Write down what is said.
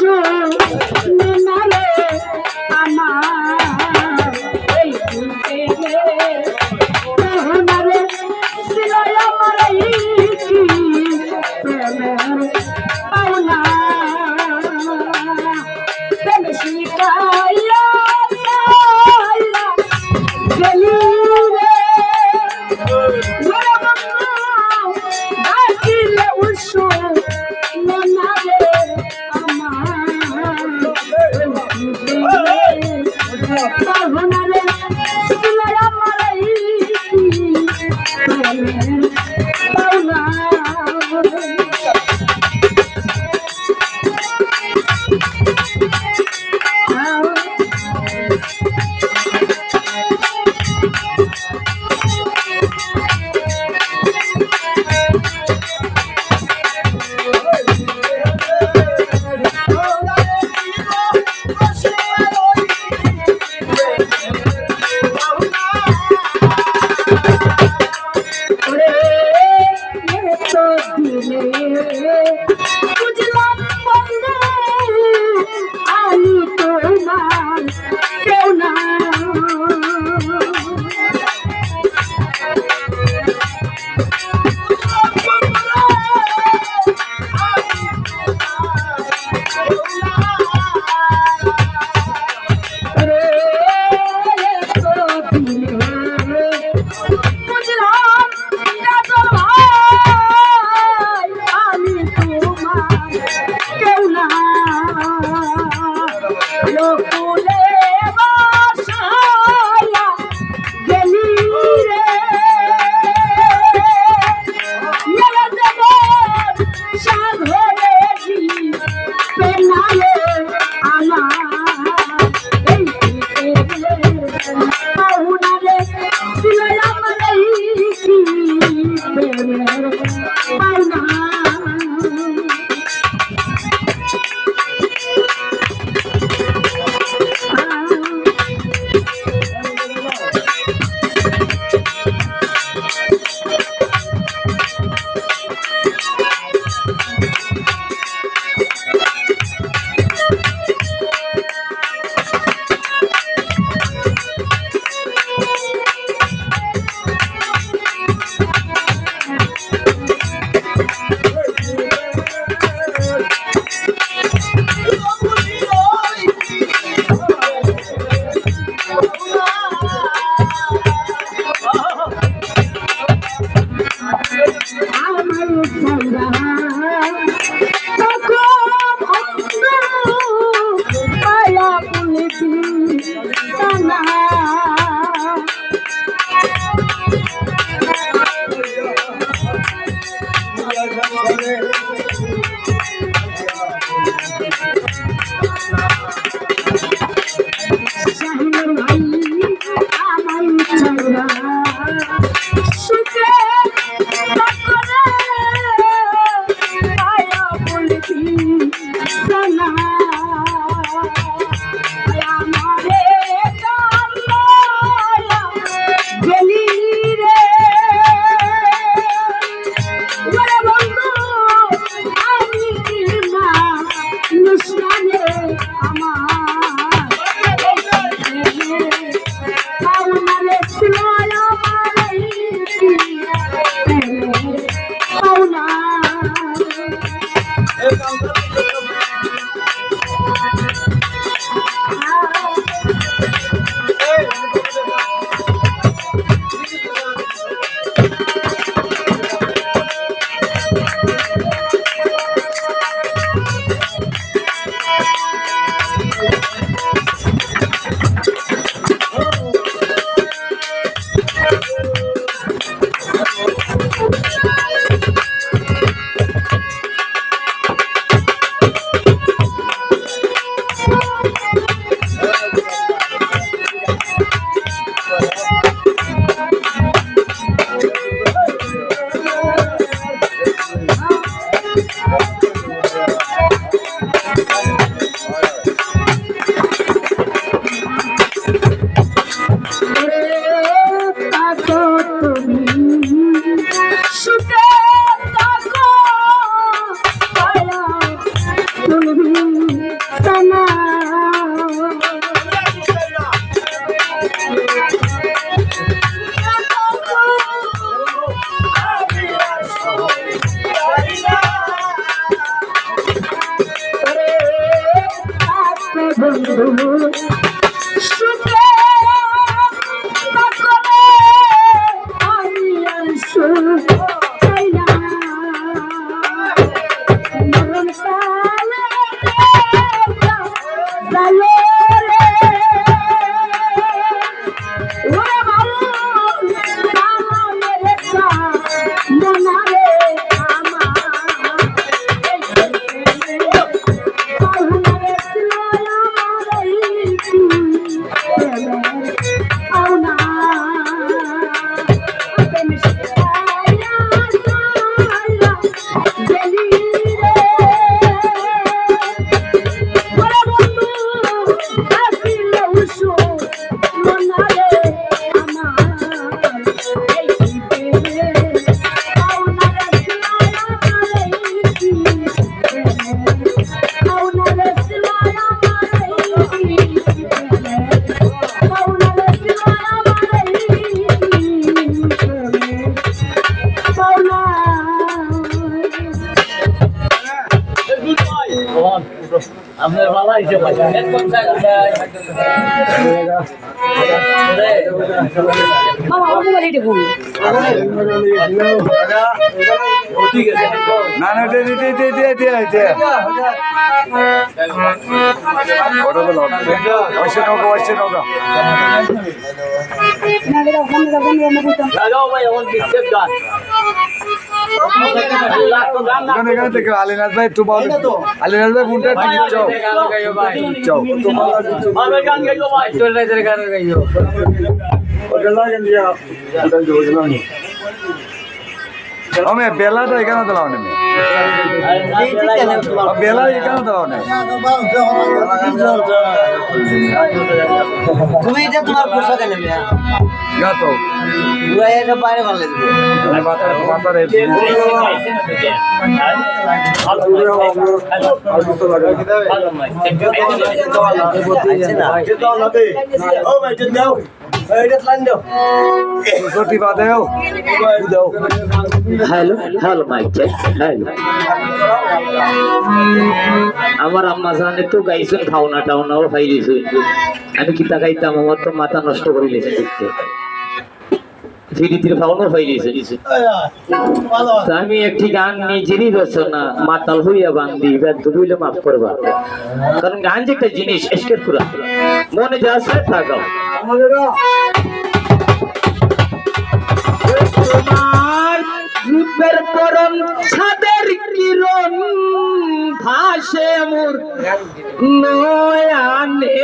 show. Oh, oh, oh. Counter বন্ধু না না দে দে দে দে দে দে দে। ওটা বলো ওইসে নৌকা ওইসে নৌকা। লাগাও ভাই এখন বিচ্ছেদ গান এখানে এখানে থেকে আলিনাথ ভাই আলিনাথ ভাই ফোনটা টিকিট চাও চাও আমার গান গাইলো ভাই। ওটা লাগেন দিয়া ওটা জোর লাগে আমি বেলাটা এখানে দিলাম না বেলা এখানে দিলাম না। তুমি এটা তোমার পোশাক এনে পুরা এটা বাইরে হ্যালো আমার আম্মা জানে তো গাইছেন খাওনা টাওনাও খাই দিয়েছে আমি কিতা খাইতাম আমার তো মাথা নষ্ট করে দিয়েছে দেখতে ধীরে খাওয়ানো হয়ে তা আমি একটি গান নিজেরই রচনা, মাতাল হইয়া বান্দি ব্যর্থ বইলে মাফ করবা। কারণ গান যে একটা জিনিস, এসকের পুরা। মনে যা আছে থাকাও রূপের পরম ছাদের কিরণ ভাসে মোর নয়ানে।